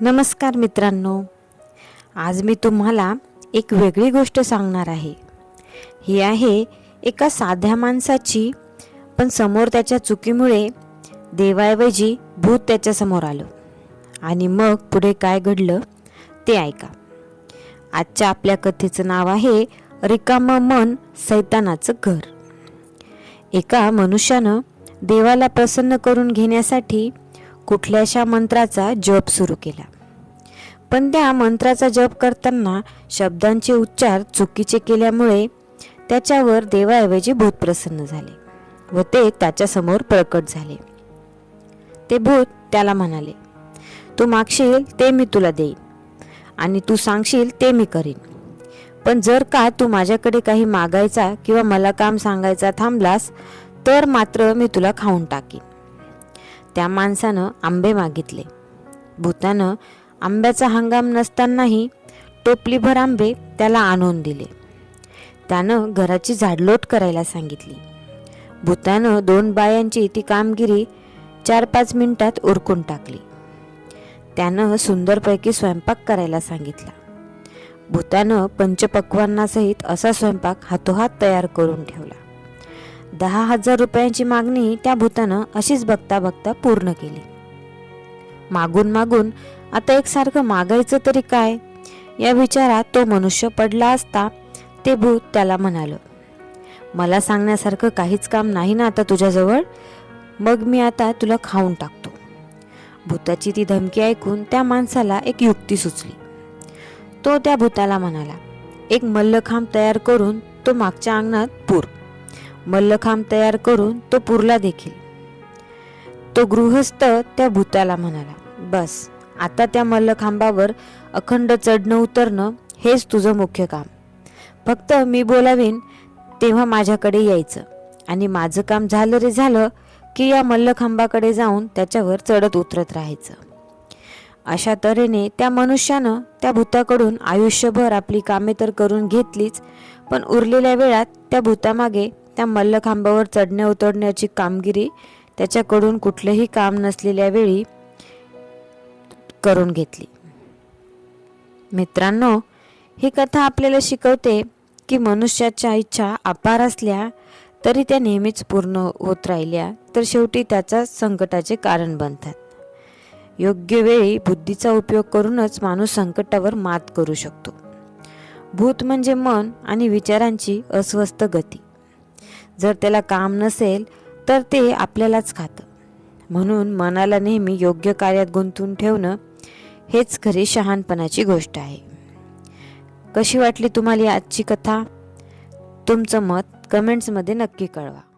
नमस्कार मित्रांनो. आज मी तुम्हाला एक वेगळी गोष्ट सांगणार आहे. ही आहे एका साध्या माणसाची पण समोर त्याच्या चुकीमुळे देवाऐवजी भूत त्याच्यासमोर आलं. आणि मग पुढे काय घडलं ते ऐका. आजच्या आपल्या कथेचं नाव आहे रिकामं मन सैतानाचं घर. एका मनुष्यानं देवाला प्रसन्न करून घेण्यासाठी कुठल्याशा मंत्राचा जप सुरू केला. पण त्या मंत्राचा जप करताना शब्दांचे उच्चार चुकीचे केल्यामुळे त्याच्यावर देवाऐवजी भूत प्रसन्न झाले व ते त्याच्यासमोर प्रकट झाले. ते भूत त्याला म्हणाले तू मागशील ते मी तुला देईन आणि तू सांगशील ते मी करीन. पण जर का तू माझ्याकडे काही मागायचा किंवा मला काम सांगायचा थांबलास तर मात्र मी तुला खाऊन टाकीन. त्या माणसानं आंबे मागितले. भूतानं आंब्याचा हंगाम नसतानाही टोपलीभर आंबे त्याला आणून दिले. त्यानं घराची झाडलोट करायला सांगितली. भूतानं दोन बायांची ती कामगिरी चार पाच मिनिटात उरकून टाकली. त्यानं सुंदरपैकी स्वयंपाक करायला सांगितला. भूतानं पंचपक्वांनासहित असा स्वयंपाक हातोहात तयार करून ठेवला. दहा हजार रुपयांची मागणी त्या भूतानं अशीच बघता बघता पूर्ण केली. मागून मागून आता एकसारखं मागायचं तरी काय? या विचारात तो मनुष्य पडला असता ते भूत त्याला म्हणालं मला सांगण्यासारखं काहीच काम नाही ना आता तुझ्याजवळ? मग मी आता तुला खाऊन टाकतो. भूताची ती धमकी ऐकून त्या माणसाला एक युक्ती सुचली. तो त्या भूताला म्हणाला एक मल्लखांब तयार करून तो मागच्या अंगणात पूर. मल्लखांब तयार करून तो पुरला देखील. तो गृहस्थ त्या भूताला म्हणाला बस आता त्या मल्लखांबावर अखंड चढणं उतरणं हेच तुझं मुख्य काम. फक्त मी बोलावीन तेव्हा माझ्याकडे यायचं. आणि माझं काम झालं रे झालं की या मल्लखांबाकडे जाऊन त्याच्यावर चढत उतरत राहायचं. अशा तऱ्हेने त्या मनुष्यानं त्या भूताकडून आयुष्यभर आपली कामे तर करून घेतलीच पण उरलेल्या वेळात त्या भूतामागे त्या मल्लखांबावर चढण्या उतरण्याची कामगिरी त्याच्याकडून कुठलंही काम नसलेल्या वेळी करून घेतली. मित्रांनो ही कथा आपल्याला शिकवते की मनुष्याच्या इच्छा अपार असल्या तरी त्या नेहमीच पूर्ण होत राहिल्या तर शेवटी त्याचा संकटाचे कारण बनतात. योग्य वेळी बुद्धीचा उपयोग करूनच माणूस संकटावर मात करू शकतो. भूत म्हणजे मन आणि विचारांची अस्वस्थ गती. जर त्याला काम नसेल तर ते आपल्यालाच खातं. म्हणून मनाला नेहमी योग्य कार्यात गुंतून ठेवणं हेच खरी शहाणपणाची गोष्ट आहे. कशी वाटली तुम्हाला आजची कथा? तुमचं मत कमेंट्समध्ये नक्की कळवा.